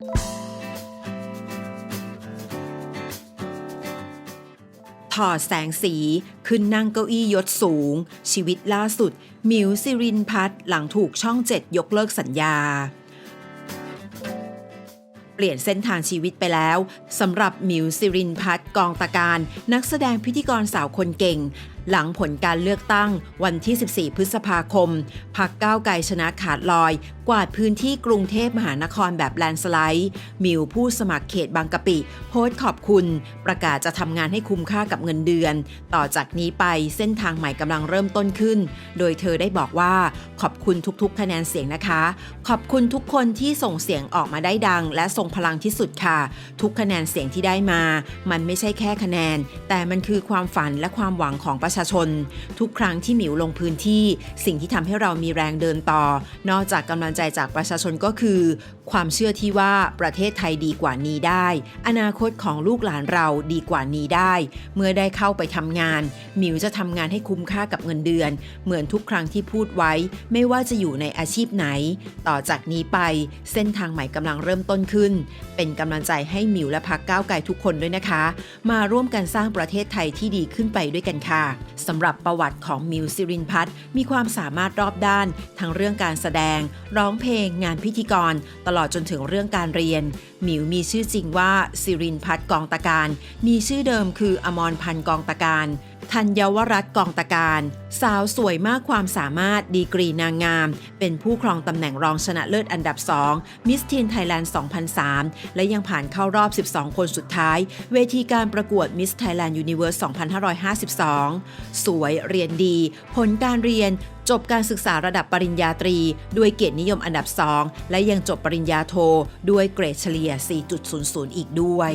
ถอดแสงสีขึ้นนั่งเก้าอี้ยศสูง ชีวิตล่าสุด มิวซิรินพัฒหลังถูกช่องเจ็ดยกเลิกสัญญา เปลี่ยนเส้นทางชีวิตไปแล้วสำหรับมิวซิรินพัฒกองตะการ นักแสดงพิธีกรสาวคนเก่ง หลังผลการเลือกตั้งวันที่ 14 พฤษภาคมพักก้าวไกลชนะขาดลอย กวาดพื้นที่กรุงเทพมหานครแบบแลนสไลด์มิวผู้สมัครเขตบางกะปิ โพสต์ขอบคุณ ประกาศจะทำงานให้คุ้มค่ากับเงินเดือน ต่อจากนี้ไปเส้นทางใหม่กำลังเริ่มต้นขึ้น โดยเธอได้บอกว่าขอบคุณทุกๆ คะแนนเสียงนะคะ ขอบคุณทุกคนที่ส่งเสียงออกมาได้ดัง และส่งพลังที่สุดค่ะ ทุกคะแนนเสียงที่ได้มา มันไม่ใช่แค่คะแนน แต่มันคือความฝันและความหวังของประชาชน ทุกครั้งที่หมิวลงพื้นที่ สิ่งที่ทำให้เรามีแรงเดินต่อ นอกจากกำลังใจจากประชาชนก็คือ ความเชื่อที่ว่าประเทศไทยดีกว่านี้ได้ อนาคตของลูกหลานเราดีกว่านี้ได้ เมื่อได้เข้าไปทำงาน หมิวจะทำงานให้คุ้มค่ากับเงินเดือน เหมือนทุกครั้งที่พูดไว้ ไม่ว่าจะอยู่ในอาชีพไหน ต่อจากนี้ไปเส้นทางใหม่กำลังเริ่มต้นขึ้น เป็นกำลังใจให้หมิวและพักก้าวไกลทุกคนด้วยนะคะ มาร่วมกันสร้างประเทศไทยที่ดีขึ้นไปด้วยกันค่ะสำหรับประวัติของมิวซิรินพัฒน์มีความสามารถรอบด้าน ทั้งเรื่องการแสดง ร้องเพลง งานพิธีกร ตลอดจนถึงเรื่องการเรียน หมิวมีชื่อจริงว่าซิรินพัฒน์กองตะการ มีชื่อเดิมคืออมรพันธ์กองตะการธัญวรัตน์กองตะการ สาวสวยมากความสามารถดีกรีนางงาม เป็นผู้ครองตำแหน่งรองชนะเลิศอันดับ 2 มิสทีนไทยแลนด์ 2003 และยังผ่านเข้ารอบ 12 คนสุดท้าย เวทีการประกวดมิสไทยแลนด์ยูนิเว r ร์ส 2552 สวยเรียนดี ผลการเรียน จบการศึกษาระดับปริญญาตรี ด้วยเกียรตินิยมอันดับ 2 และยังจบปริญญาโท ด้วยเกรดเฉลี่ย 4.00 อีกด้วย